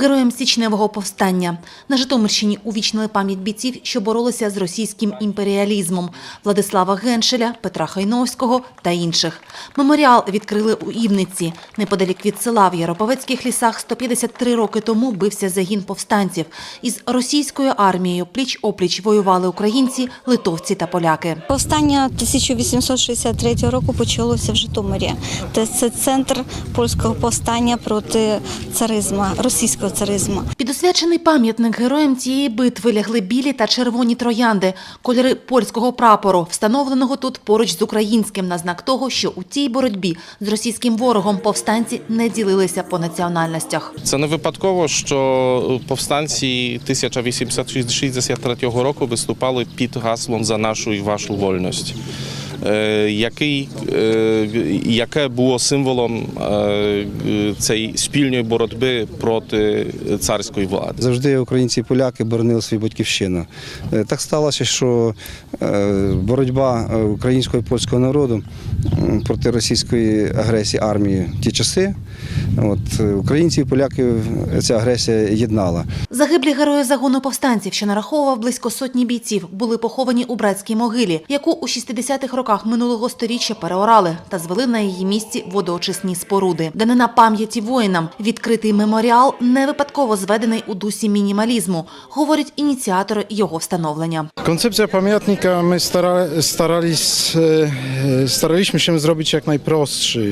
героям січневого повстання. На Житомирщині увічнили пам'ять бійців, що боролися з російським імперіалізмом Владислава Геншеля, Петра Хайновського та інших. Меморіал відкрили у Івниці. Неподалік від села в Яроповецьких лісах 153 роки тому бився загін повстанців. Із російською армією пліч-опліч воювали українці, литовці та поляки. Повстання 1863 року почалося в Житомирі. Це- Це центр польського повстання проти царизму, російського царизму. Під освячений пам'ятник героям цієї битви лягли білі та червоні троянди, кольори польського прапору, встановленого тут поруч з українським на знак того, що у цій боротьбі з російським ворогом повстанці не ділилися по національностях. Це не випадково, що повстанці 1863 року виступали під гаслом за нашу і вашу вольність. Е, Який, е, яке було символом е, цієї спільної боротьби проти царської влади. Завжди українці і поляки боронили свою батьківщину. Так сталося, що боротьба українського і польського народу проти російської агресії армії в ті часи. От, українців і поляків ця агресія єднала. Загиблі герої загону повстанців, що нараховував близько сотні бійців, були поховані у братській могилі, яку у 60-х роках минулого сторіччя переорали та звели на її місці водоочисні споруди. Данина пам'яті воїнам відкритий меморіал не випадково зведений у дусі мінімалізму, говорять ініціатори його встановлення. Koncepcja pamiętnika my stara, starались, e, staraliśmy się zrobić.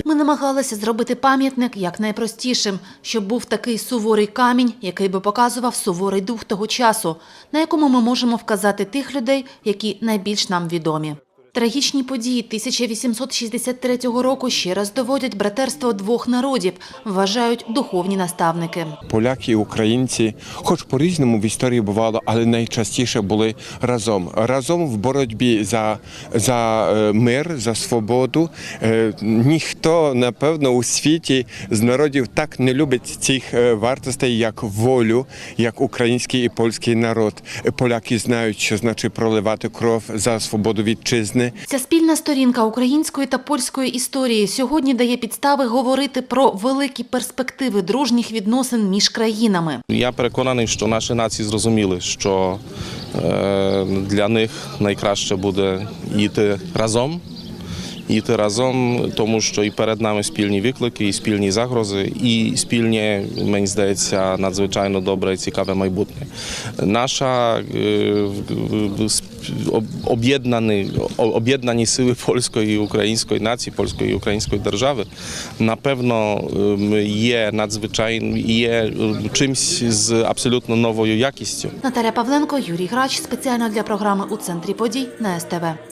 Ми намагалися зробити пам'ятник якнайпростішим, щоб був такий суворий камінь, який би показував суворий дух того часу, на якому ми можемо вказати тих людей, які найбільш нам відомі. Трагічні події 1863 року ще раз доводять братерство двох народів, вважають духовні наставники. Поляки і українці, хоч по-різному в історії бувало, але найчастіше були разом. Разом в боротьбі за, за е, мир, за свободу. Е, Ніхто, напевно, у світі з народів так не любить цих е, вартостей, як волю, як український і польський народ. Поляки знають, що значить проливати кров за свободу вітчизни. Ця спільна сторінка української та польської історії сьогодні дає підстави говорити про великі перспективи дружніх відносин між країнами. Я переконаний, що наші нації зрозуміли, що е, для них найкраще буде йти разом. Йти разом, тому що і перед нами спільні виклики, і спільні загрози, і спільне, мені здається, надзвичайно добре і цікаве майбутнє. Наша е, об'єднані, об'єднані сили польської і української нації, польської і української держави, напевно, ем, є надзвичайно є е, чимсь з абсолютно новою якістю. Наталя Павленко, Юрій Грач спеціально для програми у центрі подій на СТВ.